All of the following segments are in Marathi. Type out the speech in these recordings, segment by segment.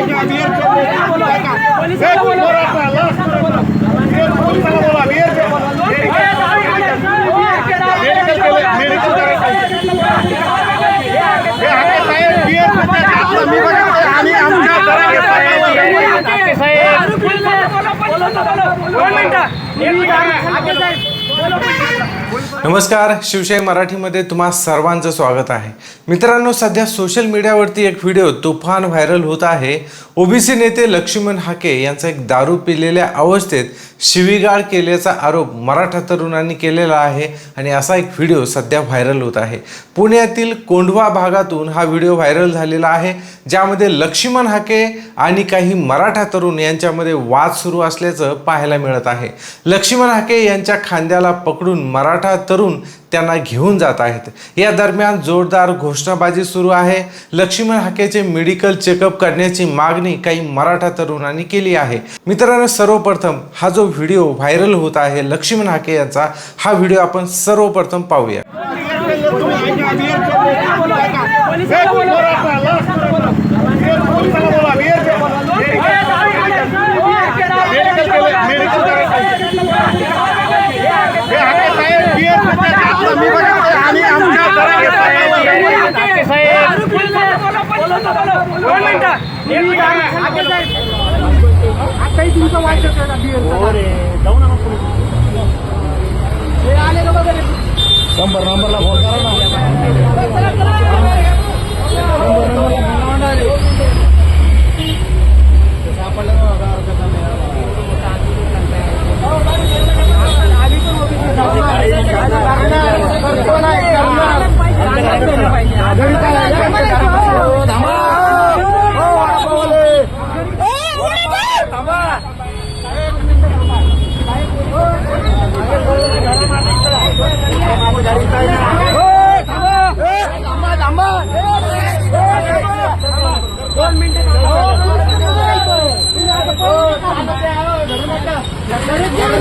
abierto. नमस्कार शिवशाही मराठीमध्ये तुम्हा सर्वांचं स्वागत आहे. मित्रांनो सध्या सोशल मीडियावरती एक व्हिडिओ तुफान व्हायरल होत आहे. ओबीसी नेते लक्ष्मण हाके यांचा एक दारू पिलेल्या अवस्थेत शिवीगाळ केल्याचा आरोप मराठा तरुणांनी केलेला आहे आणि असा एक व्हिडिओ सध्या व्हायरल होत आहे. पुण्यातील कोंढवा भागातून हा व्हिडिओ व्हायरल झालेला आहे ज्यामध्ये लक्ष्मण हाके आणि काही मराठा तरुण यांच्यामध्ये वाद सुरू असल्याचं पाहायला मिळत आहे. लक्ष्मण हाके यांच्या खांद्याला पकडून मराठा तरुण त्यांना घेऊन जात आहेत. या दरम्यान जोरदार घोषणाबाजी सुरू आहे. लक्ष्मण हाकेचे मेडिकल चेकअप करण्याची मागणी काही मराठा तरुणांनी केली आहे. मित्रांनो सर्वप्रथम हा जो व्हिडिओ व्हायरल होत आहे लक्ष्मण हाके यांचा हा व्हिडिओ आपण सर्वप्रथम पाहूया. आताही तुमचं वाईट होतं ना बिअरचं. हे आले का बघा रे. शंभर नंबरला फोन करा ना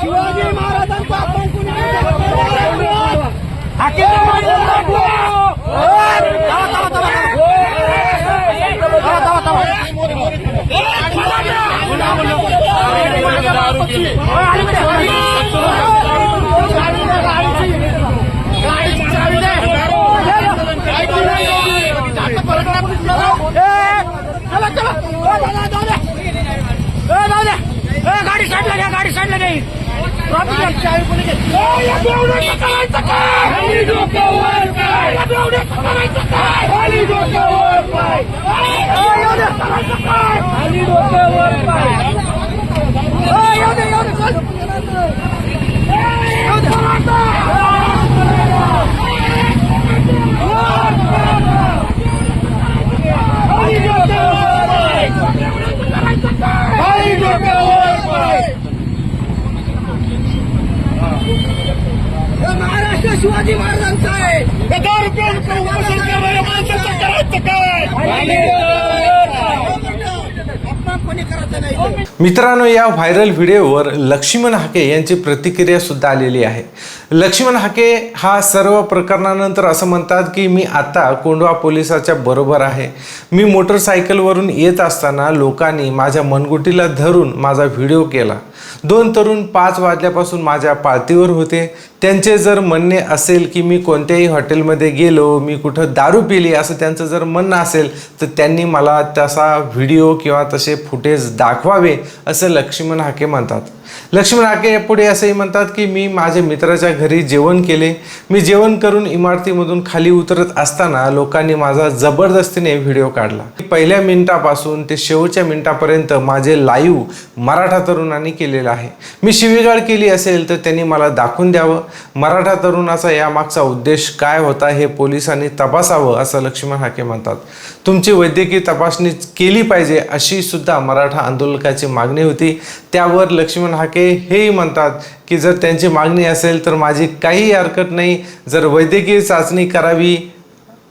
शिवाजी महाराजांचा आपण चला. हाके गाडी साईडला घ्या गाडी साईडला नाही काय? मित्रांनो या व्हायरल व्हिडिओवर लक्ष्मण हाके यांची प्रतिक्रिया सुद्धा आलेली आहे. लक्ष्मण हाके हा सर्व प्रकरणानंतर असं म्हणतात की मी आता कोंडवा पोलिसाच्या बरोबर आहे. मी मोटरसायकलवरून येत असताना लोकांनी माझ्या मनगुटीला धरून माझा व्हिडिओ केला. दोन तरुण पाच वाजल्यापासून माझ्या पाळतीवर होते. त्यांचे जर म्हणणे असेल की मी कोणत्याही हॉटेलमध्ये गेलो मी कुठं दारू पिली असं त्यांचं जर म्हणणं असेल तर त्यांनी मला तसा व्हिडिओ किंवा तसे फुटेज दाखवावे असं लक्ष्मण हाके म्हणतात. लक्ष्मण हाके पुढे असंही म्हणतात की मी माझ्या मित्राच्या घरी जेवण केले. मी जेवण करून इमारतीमधून खाली उतरत असताना लोकांनी माझा जबरदस्तीने व्हिडिओ काढला. पहिल्या मिनिटापासून ते शेवटच्या मिनिटापर्यंत माझे लाईव्ह मराठा तरुणांनी केलेलं आहे. मी शिवीगाळ केली असेल तर त्यांनी मला दाखवून द्यावं. मराठा तरुणाचा यामागचा उद्देश काय होता हे पोलिसांनी तपासावं असं लक्ष्मण हाके म्हणतात. तुमची वैद्यकीय तपासणी केली पाहिजे अशी सुद्धा मराठा आंदोलकाची मागणी होती. त्यावर लक्ष्मण हाके हेही म्हणतात की जर त्यांची मागणी असेल तर माझी काहीही हरकत नाही. जर वैद्यकीय चाचणी करावी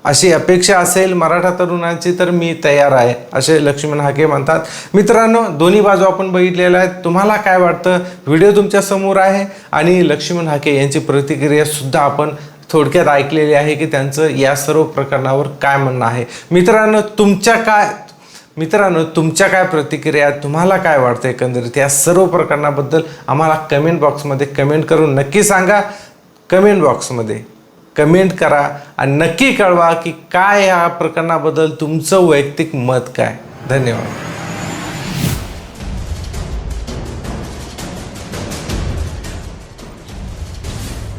अशी अपेक्षा असेल मराठा तरुणांची तर मी तयार आहे असे लक्ष्मण हाके म्हणतात. मित्रांनो दोन्ही बाजू आपण बघितलेल्या आहेत. तुम्हाला काय वाटतं? व्हिडिओ तुमच्यासमोर आहे आणि लक्ष्मण हाके यांची प्रतिक्रियासुद्धा आपण थोडक्यात ऐकलेली आहे की त्यांचं या सर्व प्रकरणावर काय म्हणणं आहे. मित्रांनो तुमच्या काय मित्रांनो तुमच्या काय प्रतिक्रिया तुम्हाला काय वाटतं एकंदरीत? या सर्व प्रकरणाबद्दल आम्हाला कमेंट बॉक्समध्ये कमेंट करून नक्की सांगा. कमेंट बॉक्समध्ये कमेंट करा आणि नक्की कळवा की काय या प्रकरणाबद्दल तुमचं वैयक्तिक मत काय. धन्यवाद.